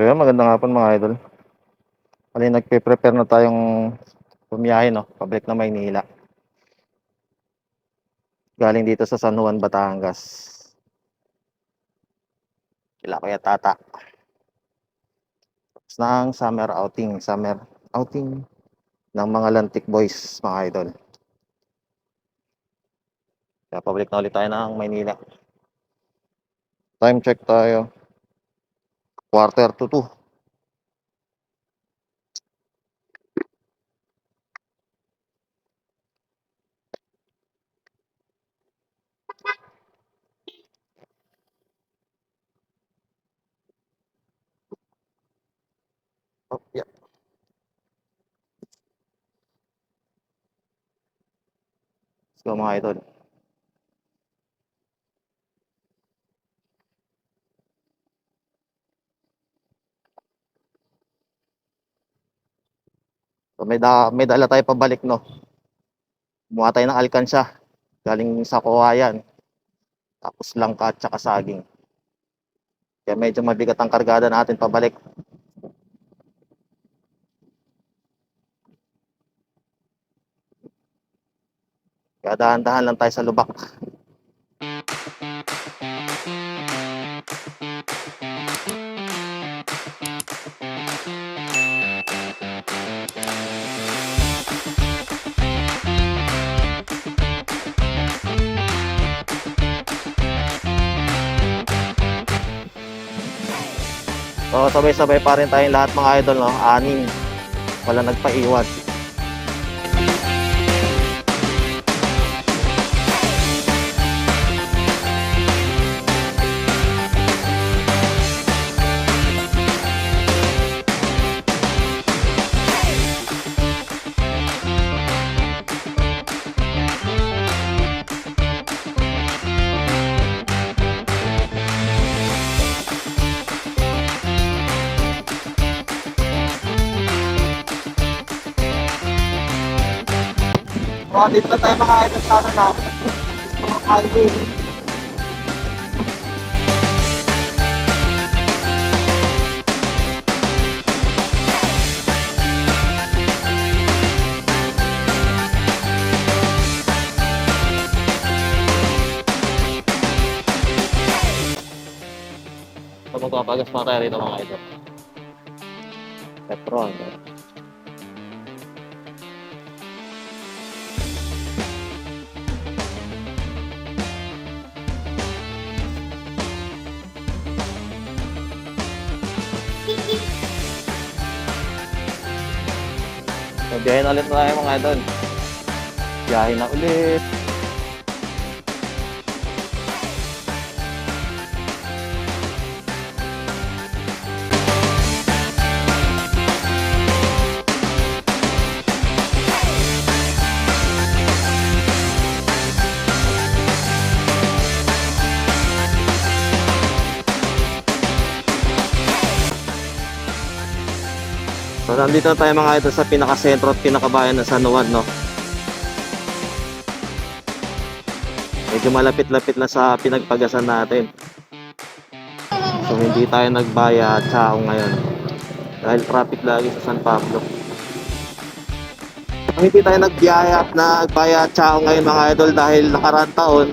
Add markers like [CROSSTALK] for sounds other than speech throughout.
So yun, magandang hapon mga idol. Bali, nagpe-prepare na tayong bumiyahe, no? Pabalik na Maynila. Galing dito sa San Juan, Batangas. Kila Kuya Tata. Tapos na ang summer outing. Summer outing ng mga Lantic Boys, mga idol. Kaya pabalik na ulit tayo ng Maynila. Time check tayo. Quarter to two. Oh, yeah. Let's go may, da, may dala tayo pabalik, no? Kumuha tayo ng alkansya. Galing sa Kawayan. Tapos langka at saka saging. Kaya medyo mabigat ang kargada natin pabalik. Kaya dahan-dahan lang tayo sa lubak. Sabay-sabay pa rin tayong lahat mga idol, no? Anim. Wala nagpaiwan. Oh, dito na tayo mga idol sa ano na. Mga highway. So, magpapagas pa tayo rito mga idol. Petrol. So, biyahe na ulit na tayo mga idol. Biyahe na ulit. Nandito na tayo mga idol sa pinakasentro at pinakabayan ng San Juan, no? Medyo malapit-lapit na sa pinagpagasan natin. So, hindi tayo nagbaya at sao ngayon. Dahil traffic lagi sa San Pablo. Hindi tayo nagbiyahe at nagbaya at sao ngayon mga idol dahil nakaraan taon,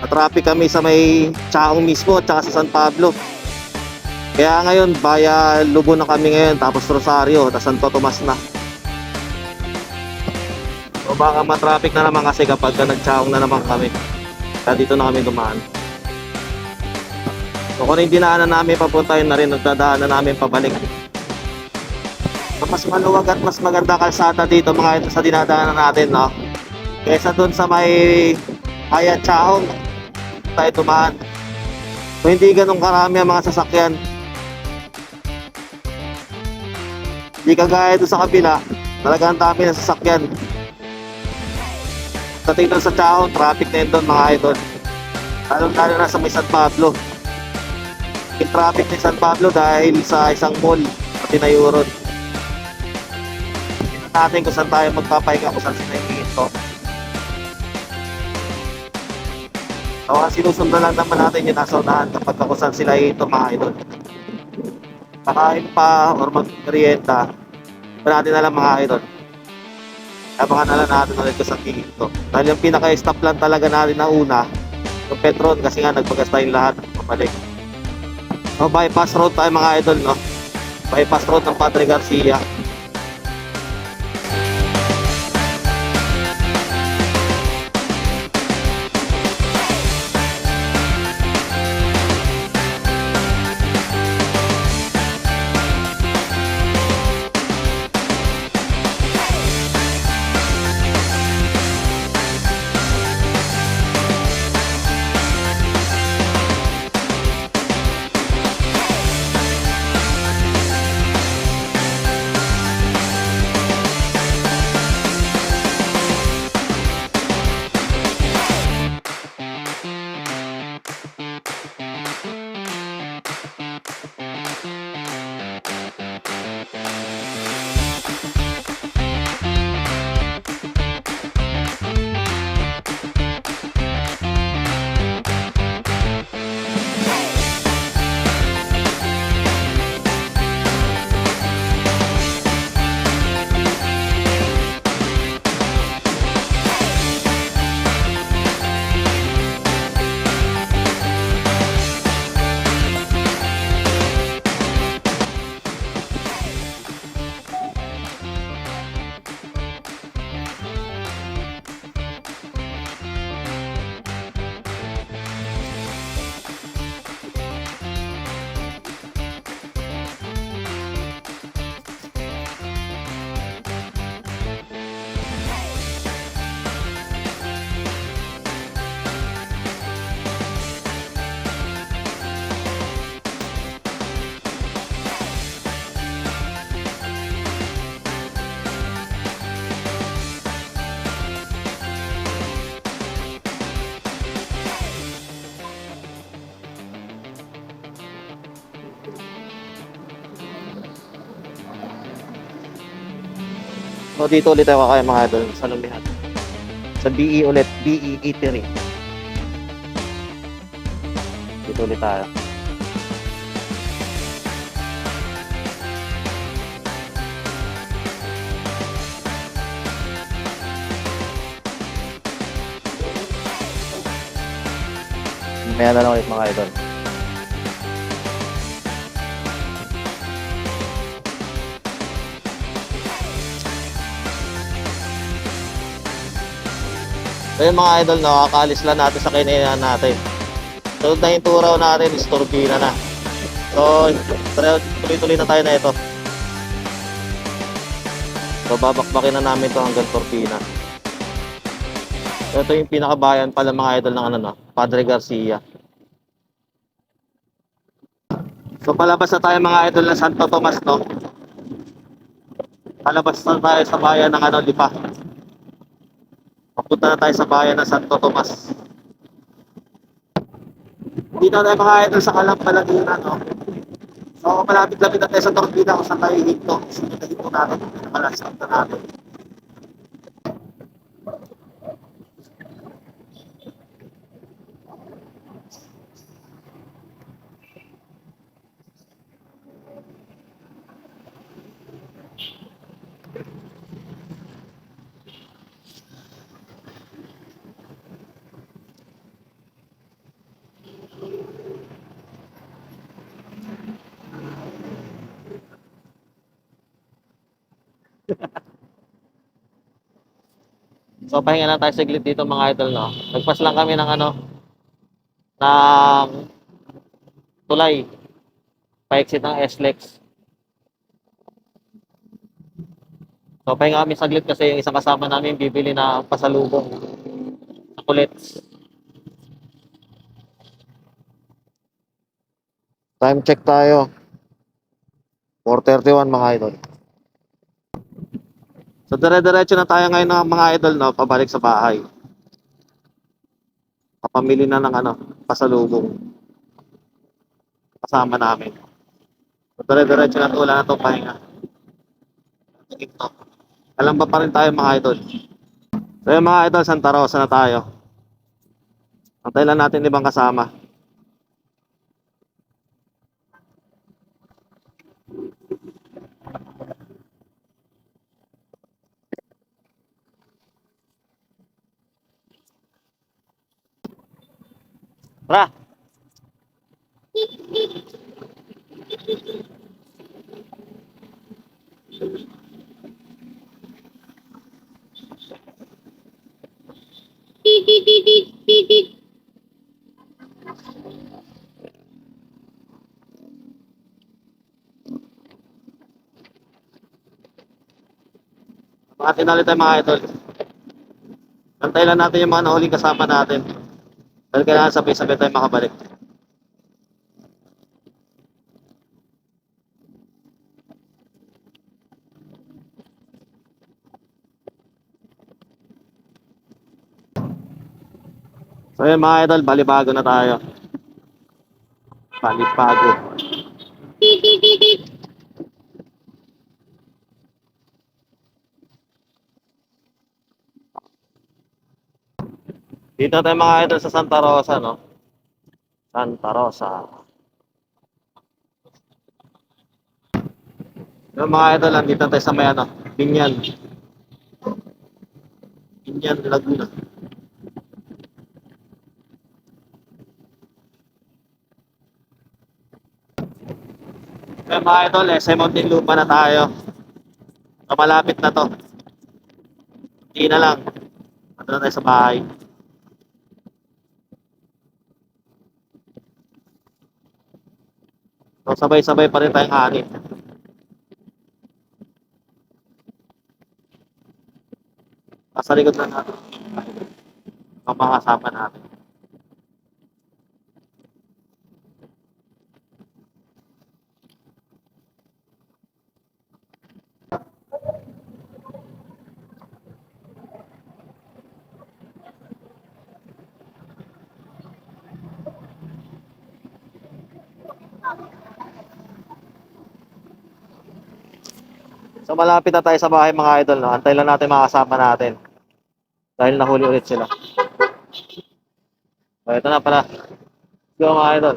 na traffic kami sa may Chaong mismo at saka sa San Pablo. Kaya ngayon, baya Lubo na kami ngayon, tapos Rosario, tapos Santo Tomas na. So baka matraffic na naman kasi kapag ka na naman kami. Kaya dito na kami dumaan. So kung yung dinaanan namin papunta yun na rin, nagdadaan na namin pabalik. So, mas maluwag at mas maganda kalsada dito mga ito sa dinadaanan natin, no? Kesa doon sa may Hayat Chaong, tayo dumaan. So hindi ganun karami ang mga sasakyan. Hindi kagaya doon sa kabila, talagang dami ng sasakyan. Sa tingnan sa Chao, traffic na yun doon mga idol. Lalo na sa may San Pablo. Yung traffic ni San Pablo dahil sa isang mall na tinayo ron. Tingnan natin kung saan tayo magpapahinga kung saan sinahingin to. So, ang sinusundan lang naman natin yung nasa unahan kapag kung saan sila ito mga idol. Kakain pa or mag-merienda, pa natin na lang mga idol. Abangan na lang natin ulit sa Quinto. Dahil yung pinaka-stop lang talaga natin na una, yung Petron kasi nga nagpagas tayong lahat. Pabalik. So bypass road tayo mga idol, no? Bypass road ng Padre Garcia. So dito ulit tayo kakain mga idol sa Lumihan. Sa BE ulit, BE Eatery. Dito ulit tayo. Mamaya na lang ulit mga idol. So yun mga idol, no, kakaalis lang natin sa kinayahan natin. Sunod na yung turaw natin, is turbina na. So, tuloy-tuloy na tayo na ito. So, babakbakin na namin to hanggang turbina. So, ito yung pinakabayan pala mga idol ng ano, no, Padre Garcia. So, palabas na tayo mga idol ng Santo Tomas, no? Palabas na tayo sa bayan ng ano, Lipa. Papunta na tayo sa bayan ng Santo Tomas. Dito tayo mga idol sa Kalampalaguna, no? So, malapit-lapit na tayo sa Torbida kung saan tayo hinto. Sino na hinto natin, kung pinakalasap na natin. So, pahinga lang tayo saglit dito mga idol, no? Nagpas lang kami ng ano, ng tulay. Pa-exit ng SLEX. So, pahinga kami saglit kasi yung isang kasama namin bibili na pasalubong. Chocolates. Time check tayo. 4.31 mga idol. So dire-diretso na tayo ngayon ng mga idol no, pabalik sa bahay. Kapamili na ng ano, pasalubong. Kasama namin. So dire-diretso na wala na to pahinga. TikTok. Alam ba pa rin tayo mga idol? So yung mga idol, Santa Rosa na tayo. Antay lang natin ibang kasama. Tara! Mga tinali tayo mga idol. Antay lang natin yung mga nahuling kasama natin. Dahil kailangan sabay-sabay tayo makabalik. So yun mga idol, balibago na tayo. Balibago. [LAUGHS] Dito tayo mga idol sa Santa Rosa, no? Santa Rosa. Yung mga idol, nandito tayo sa may ano, Binyan. Binyan, Laguna. Yung mga idol, SM Muntinlupa na tayo. Malapit na to. Hindi na lang. Ano na tayo sa bahay. So, sabay-sabay pa rin tayong hanip. Nasa likod na natin. Ang mga kasama natin. So malapit na tayo sa bahay mga idol. No? Antay lang natin mga kasama natin. Dahil nahuli ulit sila. So ito na pala. Let's go mga idol.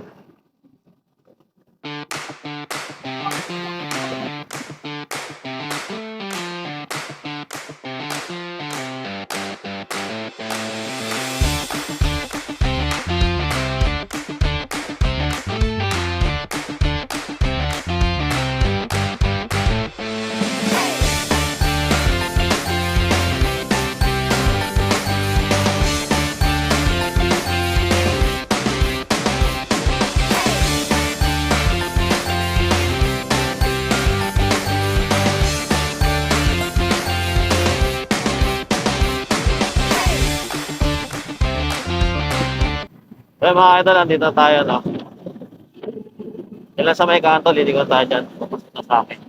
So mga idol, andito na tayo. No? Ilan sa may kanto, lilingon tayo dyan. Na sa akin.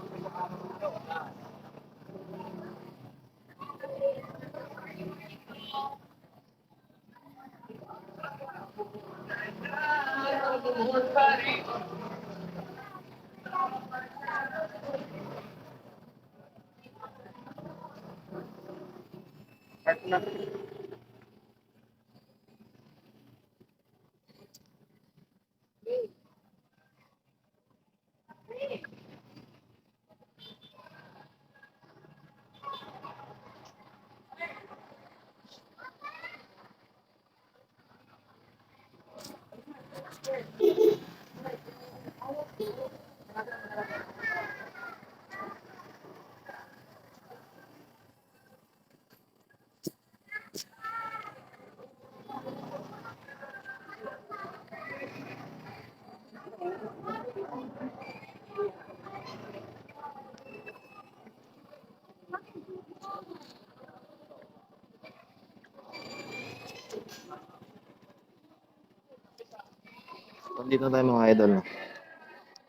Dito na tayo mga idol.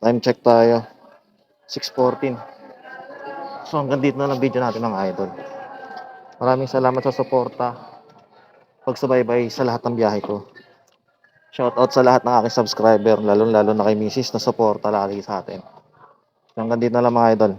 Time check tayo. 6.14. So hanggang dito na lang video natin mga idol. Maraming salamat sa suporta. Pagsubaybay sa lahat ng biyahe ko. Shoutout sa lahat ng aking subscriber, lalo-lalo na kay Mrs. na suporta lagi sa atin. Hanggang dito na lang mga idol.